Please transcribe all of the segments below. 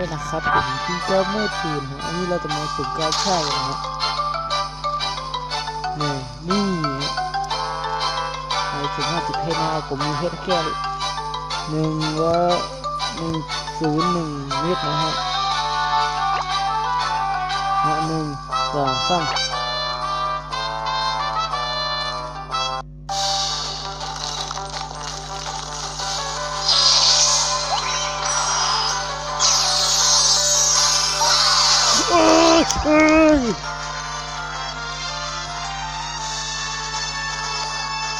ด้วยนะครับผมที่เจ้ามืดปืนฮะอันนี้เราจะมาสุ่มกาชาดนะฮะนี่นี่ไปถึงห้าสิบเพชรนะผมมีเพชรแค่หนึ่งว่าหนึ่งศูนย์หนึ่งเมตรนะฮะฮะหนึ่งสองสาม เอ้ย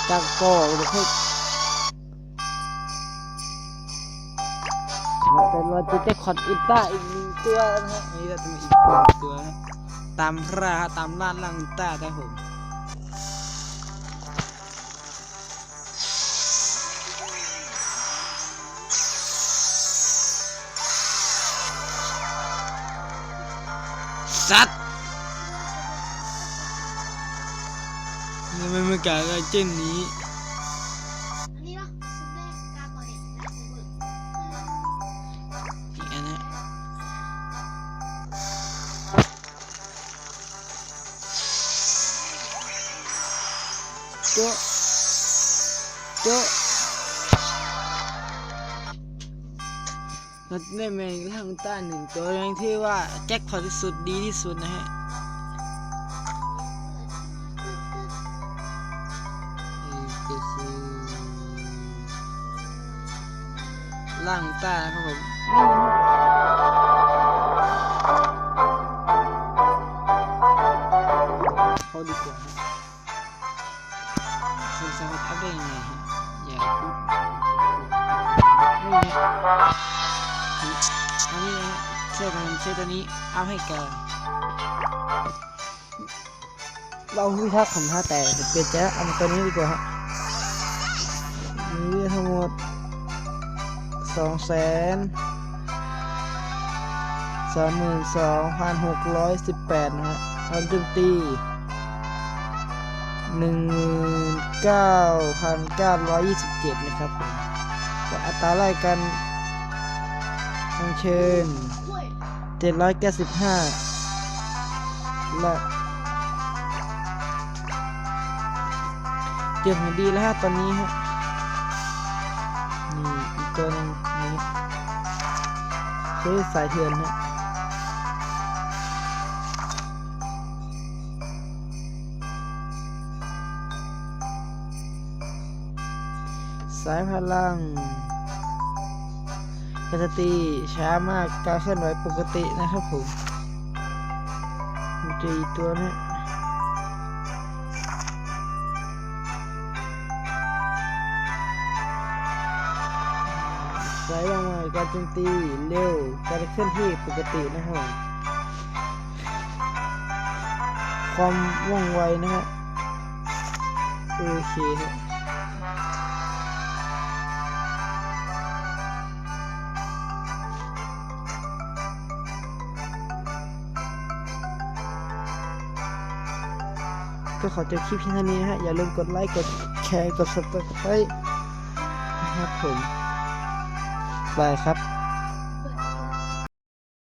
จังก็เลยให้แต่เราจะได้คอนอุลตร้าอีกหนึ่งตัวนะฮะนี่เราจะมาอีกหนึ่งตัวนะตามราฮะตามล่าลังต้าครับผม สัตว์ทำไมไม่กล้ากับเจ้นนี้เนาะซุปเปอร์กาโกเด็กนะซุปเปอ เราได้แมงล่างต้าหนึ่งตัวอย่างที่ว่าแจ็คพอตที่สุดดีที่สุดนะฮะนี่ก็คือล่างต้นะครับผมเขาดีกว่าฮะสงสัยว่าอัพได้ยังไงฮะอย่าพูดนี่ฮะ อันนี้นะฮะช่วยกันช่วยตัวนี้เอาให้แก เราพิทักษ์ของท่าแต่เปลี่ยนใจแล้วเอาตัวนี้ดีกว่าฮะมีทั้งหมดสองแสนสามหมื่นสองพันหกร้อยสิบแปดนะฮะความโจมตีหนึ่งหมื่นเก้าพันเก้าร้อยยี่สิบเจ็ดนะครับผมอัตราไล่กัน อัญเชิญกล้วย795และเจ็บของดีแล้วฮะตอนนี้ฮะนี่อีกตัวหนึงนี้คือสายเถื่อนฮะสายพลัง ปกติช้ามากการเคลื่อนไหวปกตินะครับผมมันจะอีตัวนะสายลงมาการโจมตีเร็วการเคลื่อนที่ปกตินะครับ ความว่องไวนะฮะโอเคฮะ ก็ขอจบคลิปเพียงเท่านี้นะฮะ อย่าลืมกดไลค์กดแชร์กด subscribe นะครับผมบายครับ